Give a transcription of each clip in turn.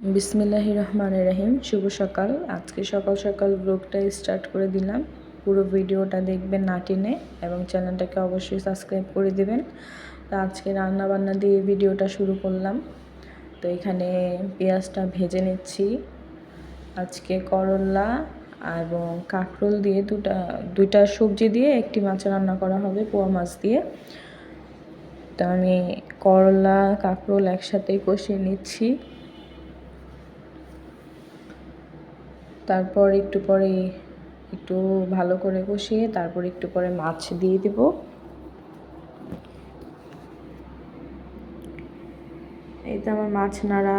বিসমিল্লাহ রহমান রহিম। শুভ সকাল। আজকে সকাল সকাল ব্লগটা স্টার্ট করে দিলাম। পুরো ভিডিওটা দেখবেন না টেনে এবং চ্যানেলটাকে অবশ্যই সাবস্ক্রাইব করে দেবেন। তো আজকে রান্না বান্না দিয়ে ভিডিওটা শুরু করলাম। তো এখানে পেঁয়াজটা ভেজে নিচ্ছি। আজকে করলা এবং কাঁকরোল দিয়ে দুটা, দুইটা সবজি দিয়ে একটি মাছ রান্না করা হবে, পোয়া মাছ দিয়ে। তো আমি করলা, কাঁকরোল একসাথে কষিয়ে নিচ্ছি। তারপর একটু পরে একটু ভালো করে কষিয়ে তারপর একটু পরে মাছ দিয়ে দেব। এই তো আমার মাছ নাড়া,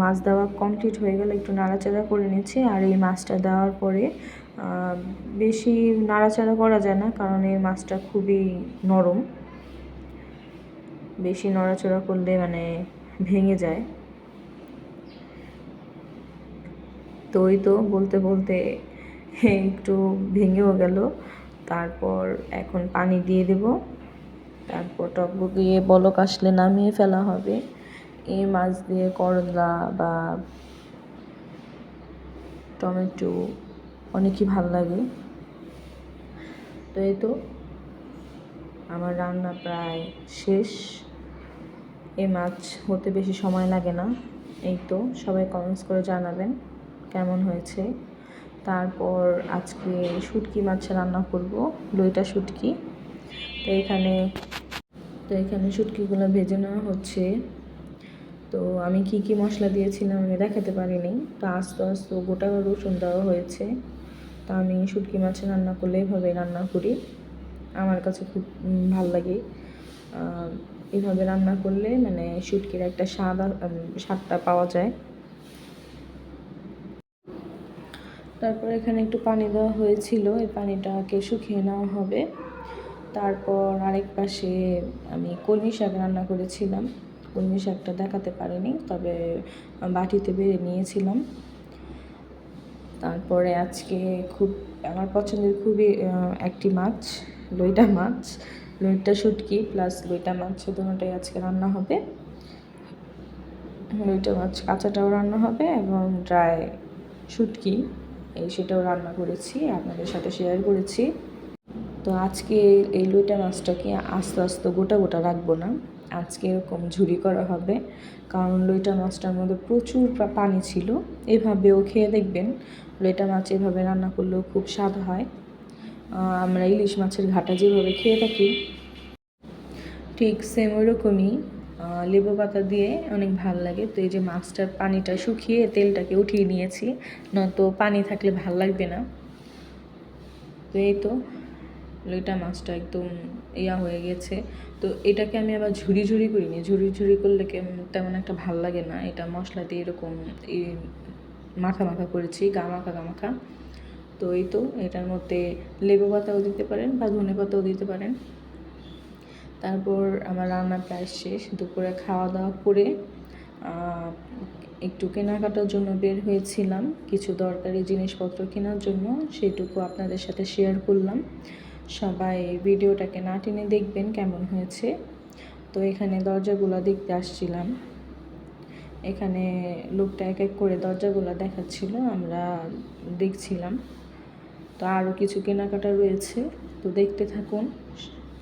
মাছ দেওয়া কমপ্লিট হয়ে গেলে, একটু নাড়াচাড়া করে নিচ্ছি। আর এই মাছটা দেওয়ার পরে বেশি নাড়াচাড়া করা যায় না, কারণ এই মাছটা খুবই নরম। বেশি নড়াচড়া করলে মানে ভেঙে যায়। তো ওই তো বলতে বলতে একটু ভেঙেও গেল। তারপর এখন পানি দিয়ে দেব। তারপর টকবগিয়ে বলক আসলে নামিয়ে ফেলা হবে। এই মাছ দিয়ে করলা বা টমেটো অনেকই ভালো লাগে। তো এই তো আমার রান্না প্রায় শেষ। এই মাছ হতে বেশি সময় লাগে না। এই তো সবাই কমেন্টস করে জানাবেন। কেমন হয়েছে। তারপর আজকে শুটকি মাছ রান্না করব, লইটা শুটকি। তো এখানে তো এখানে শুটকিগুলো ভেজে নেওয়া হচ্ছে। তো আমি কি কি মশলা দিয়েছিলাম আমি দেখাতে পারিনি। তো আস্তে আস্তে গোটা রসুন দেওয়া হয়েছে। তা আমি শুটকি মাছ রান্না করলে এভাবে রান্না করি। আমার কাছে খুব ভালো লাগে। এভাবে রান্না করলে মানে শুটকির একটা স্বাদ স্বাদটা পাওয়া যায়। তারপর এখানে একটু পানি দেওয়া হয়েছিল, এই পানিটাকে শুকিয়ে নেওয়া হবে। তারপর আরেক পাশে আমি কলমি শাক রান্না করেছিলাম। কলমি শাকটা দেখাতে পারিনি, তবে বাটিতে বেড়ে নিয়েছিলাম। তারপরে আজকে খুব, আমার পছন্দের খুবই একটি মাছ, লইটা মাছ। লইটা শুটকি প্লাস লইটা মাছ দুটোটাই আজকে রান্না হবে। লইটা মাছ, কাঁচাটাও রান্না হবে এবং ড্রাই শুটকি। এই সেটাও রান্না করেছি, আপনাদের সাথে শেয়ার করেছি। তো আজকে এই লইটা মাছটাকে আস্তে আস্তে গোটা গোটা রাখব না, আজকে এরকম ঝুরি করা হবে। কারণ লইটা মাছটার মধ্যে প্রচুর পানি ছিল, এভাবেও খেয়ে দেখবেন, লইটা মাছ এভাবে রান্না করলেও খুব স্বাদ হয়। আমরা ইলিশ মাছের ঘাটা যেভাবে খেয়ে থাকি, ঠিক সেম ওরকমই লেবু পাতা দিয়ে অনেক ভালো লাগে। তো এই যে মাছটার পানিটা শুকিয়ে তেলটাকে উঠিয়ে নিয়েছি, নয়তো পানি থাকলে ভালো লাগবে না। তো এই তো লইটা মাছটা একদম ইয়া হয়ে গেছে। তো এটাকে আমি আবার ঝুড়ি ঝুড়ি করিনি। ঝুড়ি ঝুড়ি করলে তেমন একটা ভালো লাগে না। এটা মশলা দিয়ে এরকম মাখা মাখা করেছি, গা মাখা গা মাখা। তো এই তো এটার মধ্যে লেবু পাতাও দিতে পারেন বা ধনে পাতাও দিতে পারেন। তারপর আমার রান্না প্রায় শেষ। দুপুরে খাওয়া দাওয়া করে একটু কেনাকাটার জন্য বের হয়েছিলাম। কিছু দরকারি জিনিসপত্র কেনার জন্য সেটুকু আপনাদের সাথে শেয়ার করলাম। সবাই ভিডিওটাকে না টেনে দেখবেন কেমন হয়েছে। তো এখানে দরজাগুলো দেখতে আসছিলাম। এখানে লোকটা এক এক করে দরজাগুলো দেখাচ্ছিল, আমরা দেখছিলাম। তো আরও কিছু কেনাকাটা রয়েছে, তো দেখতে থাকুন।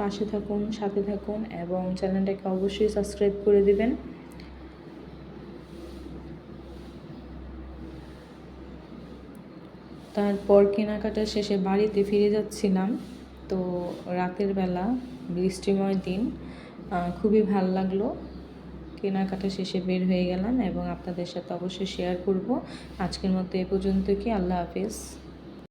পাশে থাকুন, সাথে থাকুন এবং চ্যানেলটাকে অবশ্যই সাবস্ক্রাইব করে দিবেন। তারপর কেনাকাটা শেষে বাড়িতে ফিরে যাচ্ছিলাম। তো রাতের বেলা, বৃষ্টিময় দিন খুবই ভালো লাগল। কেনাকাটা শেষে বের হয়ে গেলাম এবং আপনাদের সাথে অবশ্যই শেয়ার করব। আজকের মতো এ পর্যন্ত কি? আল্লাহ হাফিজ।